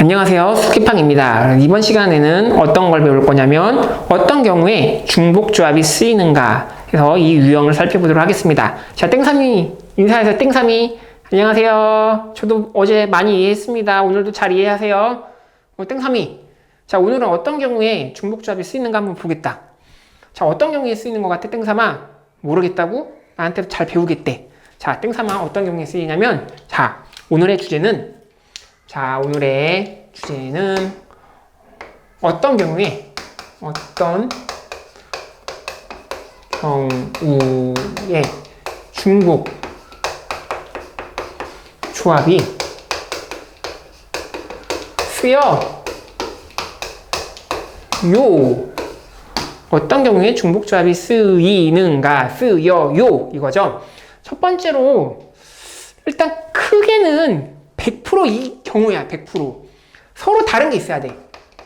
안녕하세요. 수기팡입니다. 이번 시간에는 어떤 걸 배울 거냐면 어떤 경우에 중복 조합이 쓰이는가 해서 이 유형을 살펴보도록 하겠습니다. 자, 땡삼이 인사해서 땡삼이 안녕하세요. 저도 어제 많이 이해했습니다. 오늘도 잘 이해하세요. 어, 땡삼이 자, 오늘은 어떤 경우에 중복 조합이 쓰이는가 한번 보겠다. 자, 어떤 경우에 쓰이는 것 같아, 땡삼아? 모르겠다고? 나한테 잘 배우겠대. 자, 땡삼아 어떤 경우에 쓰이냐면 자, 오늘의 주제는 자, 오늘의 주제는 어떤 경우에 어떤 경우에 중복 조합이 쓰여? 요. 어떤 경우에 중복 조합이 쓰이는가? 쓰여요. 이거죠. 첫 번째로 일단 크게는 100%이 경우야, 100%. 서로 다른 게 있어야 돼.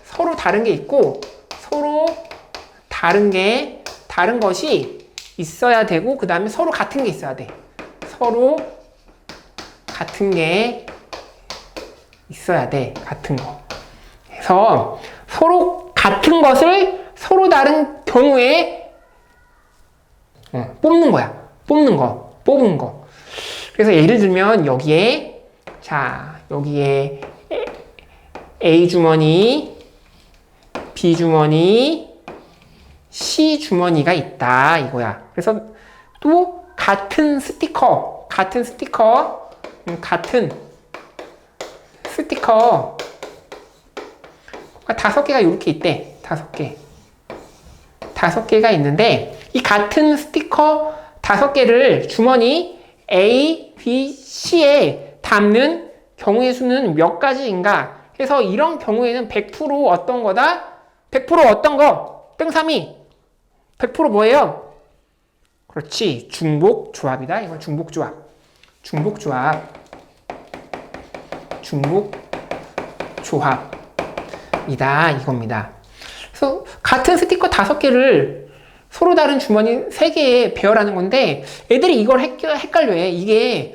서로 다른 게 있고, 서로 다른 게, 다른 것이 있어야 되고, 그 다음에 서로 같은 게 있어야 돼. 서로 같은 게 있어야 돼. 같은 거. 그래서 서로 같은 것을 서로 다른 경우에 어, 뽑는 거야. 뽑는 거. 뽑은 거. 그래서 예를 들면 여기에 자, 여기에 A 주머니, B 주머니, C 주머니가 있다 이거야. 그래서 또 같은 스티커, 같은 스티커, 음, 같은 스티커 다섯 개가 이렇게 있대. 다섯 개. 다섯 개가 있는데 이 같은 스티커 다섯 개를 주머니 A, B, C에 담는 경우의 수는 몇 가지인가? 해서 이런 경우에는 100% 어떤 거다? 100% 어떤 거? 땡삼이. 100% 뭐예요? 그렇지. 중복 조합이다. 이건 중복 조합. 중복 조합. 중복 조합이다. 이겁니다. 그래서 같은 스티커 다섯 개를 서로 다른 주머니 세 개에 배열하는 건데 애들이 이걸 헷갈려해. 이게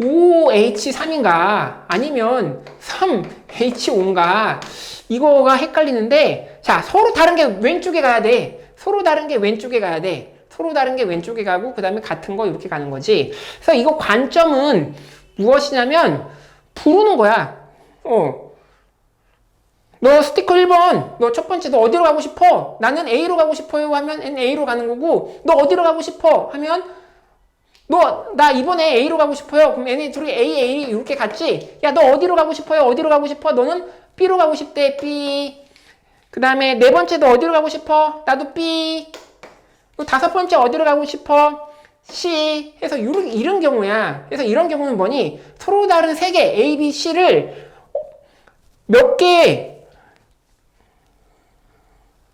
5H3인가? 아니면 3H5인가? 이거가 헷갈리는데 자 서로 다른 게 왼쪽에 가야 돼. 서로 다른 게 왼쪽에 가야 돼. 서로 다른 게 왼쪽에 가고 그 다음에 같은 거 이렇게 가는 거지. 그래서 이거 관점은 무엇이냐면 부르는 거야. 어. 너 스티커 1번. 너 첫 번째 너 어디로 가고 싶어? 나는 A로 가고 싶어요 하면 A로 가는 거고 너 어디로 가고 싶어? 하면 너, 나 이번에 A로 가고 싶어요. 그럼 얘네 둘이 A, A 이렇게 갔지? 야, 너 어디로 가고 싶어요? 어디로 가고 싶어? 너는 B로 가고 싶대, B. 그 다음에 네 번째 너 어디로 가고 싶어? 나도 B. 다섯 번째 어디로 가고 싶어? C. 해서 이런, 이런 경우야. 그래서 이런 경우는 뭐니? 서로 다른 세 개, A, B, C를 몇 개,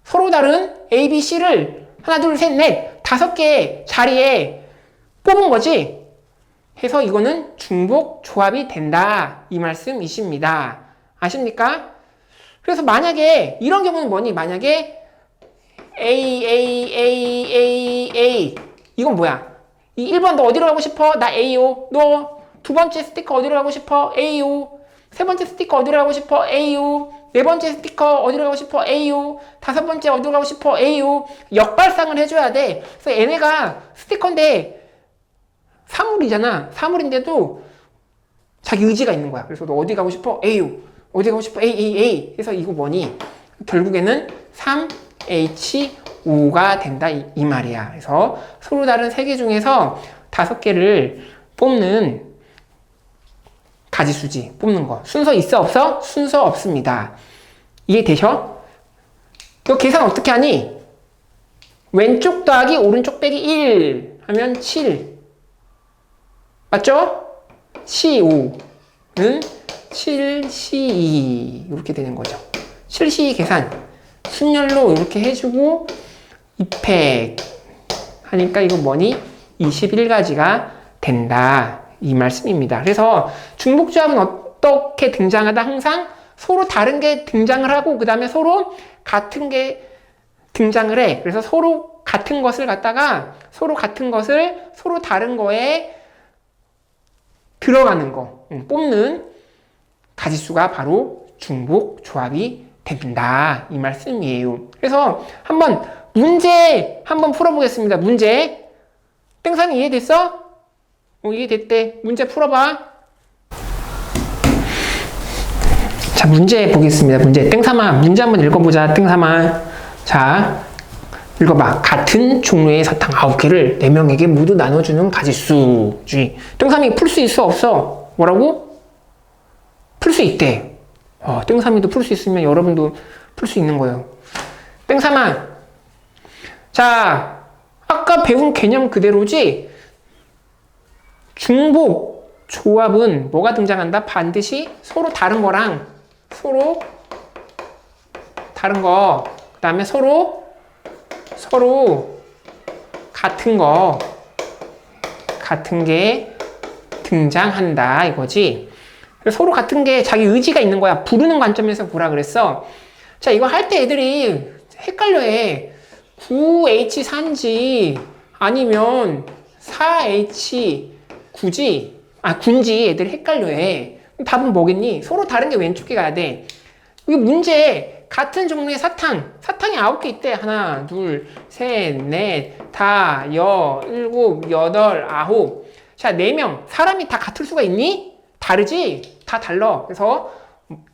서로 다른 A, B, C를 하나, 둘, 셋, 넷, 다섯 개 자리에 뽑은 거지? 해서 이거는 중복 조합이 된다. 이 말씀이십니다. 아십니까? 그래서 만약에 이런 경우는 뭐니? 만약에 A, A, A, A, A 이건 뭐야? 이 1번 너 어디로 가고 싶어? 나 A요. 너두 번째 스티커 어디로 가고 싶어? A요. 세 번째 스티커 어디로 가고 싶어? A요. 네 번째 스티커 어디로 가고 싶어? A요. 다섯 번째 어디로 가고 싶어? A요. 역발상을 해줘야 돼. 그래서 얘네가 스티커인데 사물이잖아. 사물인데도 자기 의지가 있는 거야. 그래서 너 어디 가고 싶어? A요. 어디 가고 싶어? A, A, A. 해서 이거 뭐니? 결국에는 3H5가 된다. 이, 이 말이야. 그래서 서로 다른 세 개 중에서 다섯 개를 뽑는 가지수지. 뽑는 거. 순서 있어? 없어? 순서 없습니다. 이해되셔? 너 계산 어떻게 하니? 왼쪽 더하기 오른쪽 빼기 1 하면 7. 맞죠? C5는 7C2 이렇게 되는 거죠. 7C2 계산 순열로 이렇게 해주고 2팩 하니까 이거 뭐니? 21가지가 된다. 이 말씀입니다. 그래서 중복조합은 어떻게 등장하다 항상 서로 다른 게 등장을 하고 그 다음에 서로 같은 게 등장을 해. 그래서 서로 같은 것을 갖다가 서로 같은 것을 서로 다른 거에 들어가는 거, 뽑는 가지수가 바로 중복 조합이 된다. 이 말씀이에요. 그래서 한번 문제 한번 풀어보겠습니다. 문제. 땡산이 이해됐어? 어, 이해됐대. 문제 풀어봐. 자, 문제 보겠습니다. 문제. 땡삼아, 문제 한번 읽어보자. 땡삼아. 자, 읽어봐. 같은 종류의 사탕 9개를 4명에게 모두 나눠주는 가지수주의. 땡삼이 풀 수 있어? 없어? 뭐라고? 풀 수 있대. 어, 땡삼이도 풀 수 있으면 여러분도 풀 수 있는 거예요. 땡삼아. 자, 아까 배운 개념 그대로지? 중복 조합은 뭐가 등장한다? 반드시 서로 다른 거랑 서로 다른 거, 그 다음에 서로 서로 같은 거, 같은 게 등장한다 이거지. 서로 같은 게 자기 의지가 있는 거야. 부르는 관점에서 보라 그랬어. 자, 이거 할 때 애들이 헷갈려 해. 9H3지 아니면 4H9지 아, 군지 애들 헷갈려 해. 답은 뭐겠니? 서로 다른 게 왼쪽에 가야 돼. 이게 문제 같은 종류의 사탕. 사탕이 아홉 개 있대. 하나 둘 셋 넷 다, 여, 일곱, 여덟, 아홉. 자, 네 명. 사람이 다 같을 수가 있니? 다르지? 다 달라. 그래서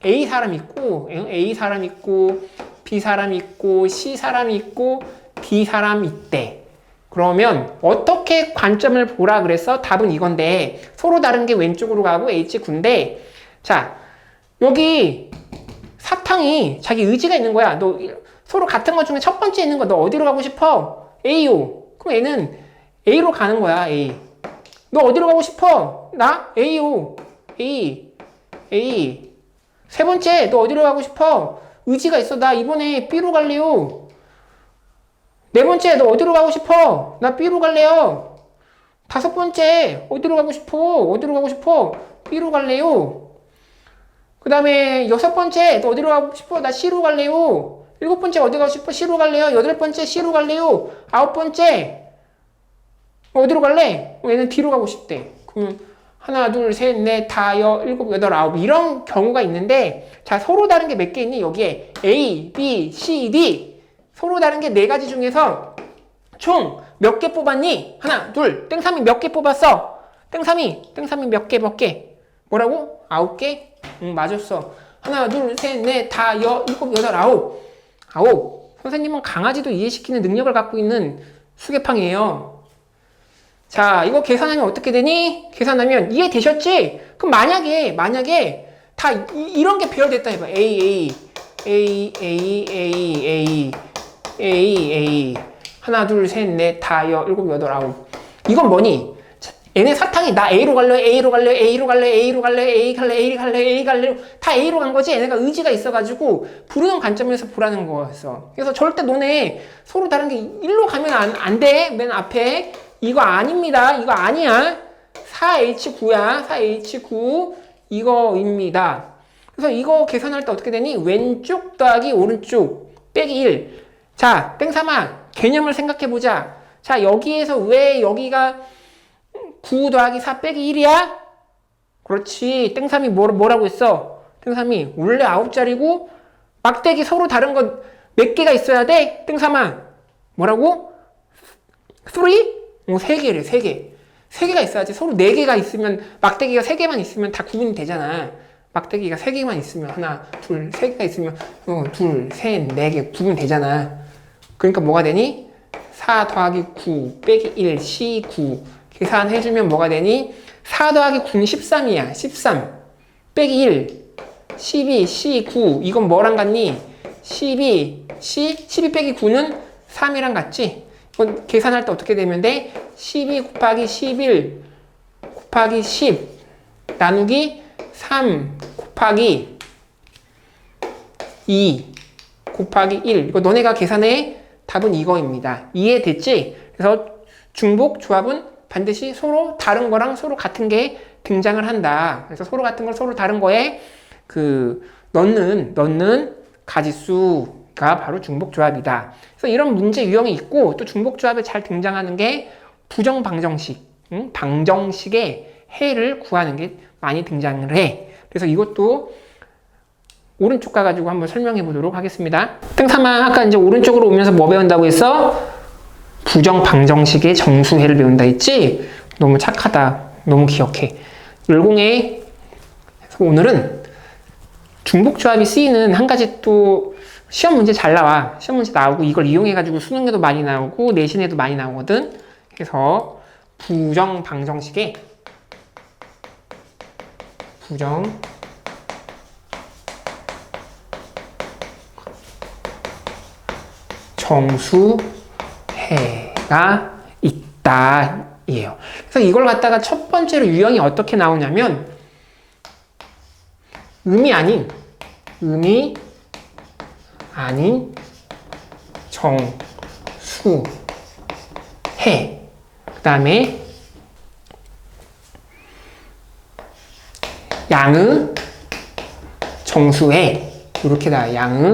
A 사람 있고 A 사람 있고 B 사람 있고 C 사람 있고 D 사람 있대. 그러면 어떻게 관점을 보라 그래서 답은 이건데 서로 다른 게 왼쪽으로 가고 H9인데 자 여기 사탕이 자기 의지가 있는 거야. 너 서로 같은 것 중에 첫 번째 있는 거 너 어디로 가고 싶어? A요. 그럼 얘는 A로 가는 거야. A. 너 어디로 가고 싶어? 나 A요. A. A. 세 번째 너 어디로 가고 싶어? 의지가 있어. 나 이번에 B로 갈래요. 네 번째 너 어디로 가고 싶어? 나 B로 갈래요. 다섯 번째 어디로 가고 싶어? 어디로 가고 싶어? B로 갈래요. 그 다음에 여섯 번째 너 어디로 가고 싶어? 나 C로 갈래요. 일곱 번째 어디 가고 싶어? C로 갈래요. 여덟 번째 C로 갈래요. 아홉 번째 어디로 갈래? 어, 얘는 D로 가고 싶대. 그러면 하나, 둘, 셋, 넷, 다, 여, 일곱, 여덟, 아홉 이런 경우가 있는데 자 서로 다른 게 몇 개 있니? 여기에 A, B, C, D 서로 다른 게 네 가지 중에서 총 몇 개 뽑았니? 하나, 둘, 땡삼이 몇 개 뽑았어? 땡삼이, 땡삼이 몇 개, 몇 개? 뭐라고? 아홉 개? 응, 맞았어. 하나, 둘, 셋, 넷, 다, 여, 일곱, 여덟, 아홉. 아홉. 선생님은 강아지도 이해시키는 능력을 갖고 있는 수계팡이에요. 자, 이거 계산하면 어떻게 되니? 계산하면 이해되셨지? 그럼 만약에, 만약에 다 이, 런게 배열됐다 해봐. A, A, A, A, A, A, A, A. 하나, 둘, 셋, 넷, 다, 여, 일곱, 여덟, 아홉. 이건 뭐니? 얘네 사탕이 나 A로 갈래, A로 갈래, A로 갈래, A로 갈래, A 갈래, A 갈래, A 갈래, 다 A로 간 거지. 얘네가 의지가 있어가지고 부르는 관점에서 보라는 거였어. 그래서 절대 너네 서로 다른 게 일로 가면 안, 안 돼. 맨 앞에 이거 아닙니다. 이거 아니야. 4H9야. 4H9 이거입니다. 그래서 이거 계산할 때 어떻게 되니? 왼쪽 더하기 오른쪽 빼기 1. 자, 땡삼아 개념을 생각해 보자. 자, 여기에서 왜 여기가 9 더하기 4 빼기 1이야? 그렇지. 땡삼이 뭐, 뭐라고 했어? 땡삼이 원래 9자리고 막대기 서로 다른 것몇 개가 있어야 돼? 땡삼아. 뭐라고? 3? 어, 3개래, 3개. 3개가 있어야지. 서로 4개가 있으면 막대기가 3개만 있으면 다 구분이 되잖아. 막대기가 3개만 있으면 하나, 둘, 3개가 있으면 어, 둘, 셋, 4개 구분 되잖아. 그러니까 뭐가 되니? 4 더하기 9 빼기 1 C9 계산해주면 뭐가 되니? 4 더하기 9는 13이야. 13 빼기 1 12 C9 이건 뭐랑 같니? 12 C 12 빼기 9는 3이랑 같지? 이건 계산할 때 어떻게 되면 돼? 12 곱하기 11 곱하기 10 나누기 3 곱하기 2 곱하기 1 이거 너네가 계산해 답은 이거입니다. 이해됐지? 그래서 중복 조합은 반드시 서로 다른 거랑 서로 같은 게 등장을 한다. 그래서 서로 같은 걸 서로 다른 거에 그 넣는 넣는 가지수가 바로 중복 조합이다. 그래서 이런 문제 유형이 있고 또 중복 조합에 잘 등장하는 게 부정 방정식, 응? 방정식의 해를 구하는 게 많이 등장을 해. 그래서 이것도 오른쪽 가가지고 한번 설명해 보도록 하겠습니다. 땡삼아 아까 이제 오른쪽으로 오면서 뭐 배운다고 했어? 부정 방정식의 정수해를 배운다 했지? 너무 착하다. 너무 기억해. 열공해. 오늘은 중복조합이 쓰이는 한 가지 또 시험 문제 잘 나와. 시험 문제 나오고 이걸 이용해가지고 수능에도 많이 나오고 내신에도 많이 나오거든. 그래서 부정 방정식의 부정 정수 해가 있다. 이에요. 그래서 이걸 갖다가 첫 번째로 유형이 어떻게 나오냐면 음이 아닌 음이 아닌 정수 해 그 다음에 양의 정수해 이렇게 다 양의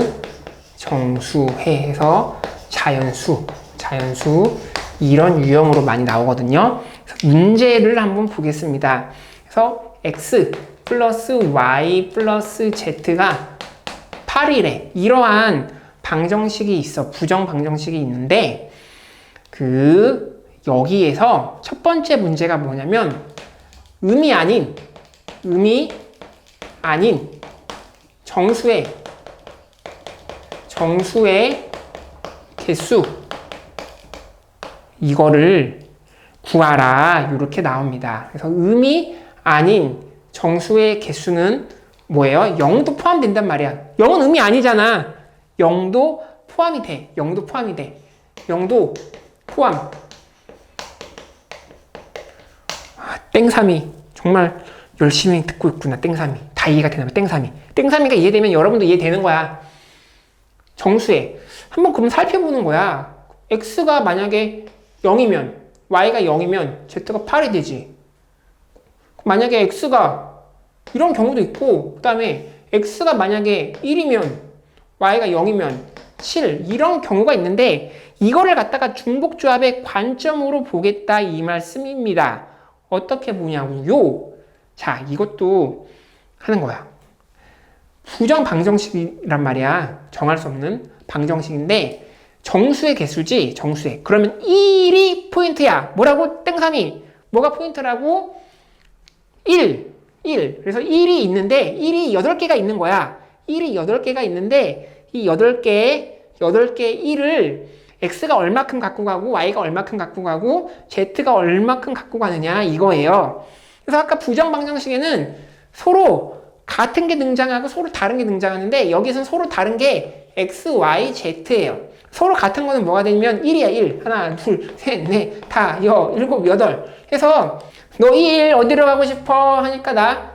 정수해 해서 자연수 자연수 이런 유형으로 많이 나오거든요. 문제를 한번 보겠습니다. 그래서 x 플러스 y 플러스 z가 8이래. 이러한 방정식이 있어. 부정 방정식이 있는데 그 여기에서 첫 번째 문제가 뭐냐면 음이 아닌 음이 아닌 정수의 정수의 개수 이거를 구하라 이렇게 나옵니다. 그래서 음이 아닌 정수의 개수는 뭐예요? 0도 포함된단 말이야. 0은 음이 아니잖아. 0도 포함이 돼. 0도 포함이 돼. 0도 포함. 아, 땡삼이 정말 열심히 듣고 있구나. 땡삼이 다 이해가 되나 봐. 땡삼이 땡삼이가 이해되면 여러분도 이해되는 거야. 정수에 한번 그럼 살펴보는 거야. x가 만약에 0이면 y가 0이면 z가 8이 되지. 만약에 x가 이런 경우도 있고 그 다음에 x가 만약에 1이면 y가 0이면 7 이런 경우가 있는데 이거를 갖다가 중복조합의 관점으로 보겠다 이 말씀입니다. 어떻게 보냐고요? 자 이것도 하는 거야. 부정 방정식이란 말이야. 정할 수 없는 방정식인데 정수의 개수지 정수의. 그러면 1이 포인트야. 뭐라고? 땡삼이. 뭐가 포인트라고? 1 1 그래서 1이 있는데 1이 8개가 있는 거야. 1이 8개가 있는데 이 8개 8개 1을 x가 얼마큼 갖고 가고 y가 얼마큼 갖고 가고 z가 얼마큼 갖고 가느냐 이거예요. 그래서 아까 부정 방정식에는 서로 같은 게 등장하고 서로 다른 게 등장하는데 여기서는 서로 다른 게 x, y, z예요. 서로 같은 거는 뭐가 되냐면 1이야 1 하나 둘 셋 넷 다 여 일곱 여덟. 해서 너1 어디로 가고 싶어? 하니까 나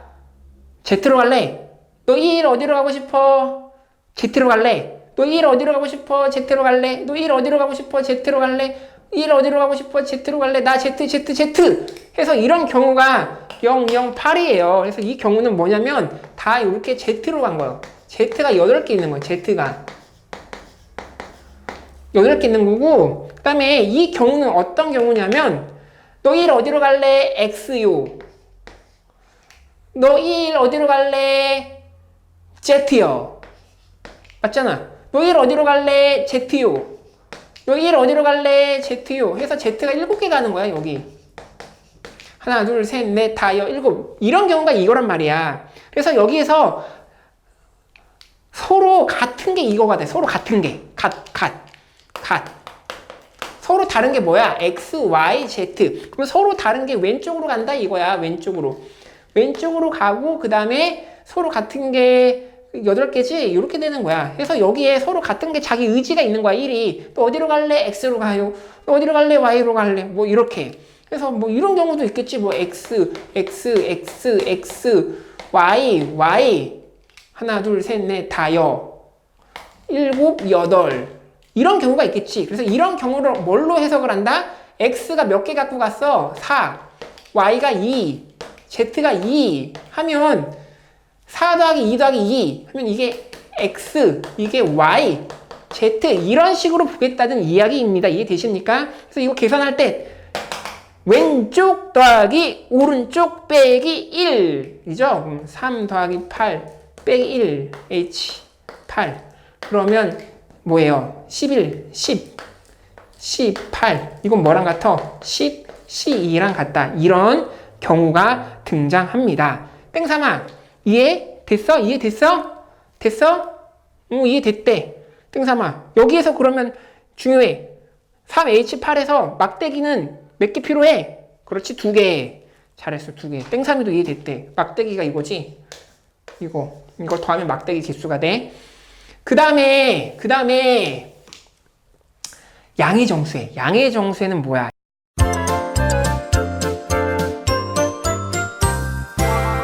Z로 갈래. 너1 어디로 가고 싶어? Z로 갈래. 너1 어디로 가고 싶어? Z로 갈래. 너1 어디로 가고 싶어? Z로 갈래. 1 어디로 가고 싶어? Z로 갈래. 나 Z Z Z. 해서 이런 경우가 0 0 8이에요. 그래서 이 경우는 뭐냐면 다 이렇게 Z로 간 거예요 Z가 8개 있는 거예요 Z가. 8개 있는 거고 그 다음에 이 경우는 어떤 경우냐면 너1 어디로 갈래? X요. 너1 어디로 갈래? Z요. 맞잖아. 너1 어디로 갈래? Z요. 너1 어디로 갈래? Z요. 해서 Z가 7개 가는 거야 여기. 하나 둘 셋 넷 다 여 일곱. 이런 경우가 이거란 말이야. 그래서 여기에서 서로 같은 게 이거가 돼 서로 같은 게 갓, 갓 갓. 서로 다른 게 뭐야? X, Y, Z. 그럼 서로 다른 게 왼쪽으로 간다 이거야. 왼쪽으로. 왼쪽으로 가고 그 다음에 서로 같은 게 8개지? 이렇게 되는 거야. 그래서 여기에 서로 같은 게 자기 의지가 있는 거야. 1이. 또 어디로 갈래? X로 가요. 또 어디로 갈래? Y로 갈래? 뭐 이렇게. 그래서 뭐 이런 경우도 있겠지. 뭐 X, X, X, X, Y, Y. 하나, 둘, 셋, 넷, 다여. 일곱, 여덟. 이런 경우가 있겠지. 그래서 이런 경우를 뭘로 해석을 한다? x가 몇 개 갖고 갔어? 4. y가 2. z가 2 하면 4 더하기 2 더하기 2 하면 이게 x, 이게 y, z 이런 식으로 보겠다는 이야기입니다. 이해되십니까? 그래서 이거 계산할 때 왼쪽 더하기 오른쪽 빼기 1 이죠? 그럼 3 더하기 8 빼기 1 H 8 그러면 뭐예요? 11, 10, 18 이건 뭐랑 같아? 10, 12랑 같다. 이런 경우가 등장합니다. 땡삼아 이해 됐어? 이해 됐어? 됐어? 응 이해 됐대. 땡삼아 여기에서 그러면 중요해. 3H8에서 막대기는 몇 개 필요해? 그렇지 두 개. 잘했어 두 개. 땡삼이도 이해됐대. 막대기가 이거지. 이거 이걸 더하면 막대기 개수가 돼. 그 다음에 그 다음에 양의 정수해. 양의 정수에는 뭐야?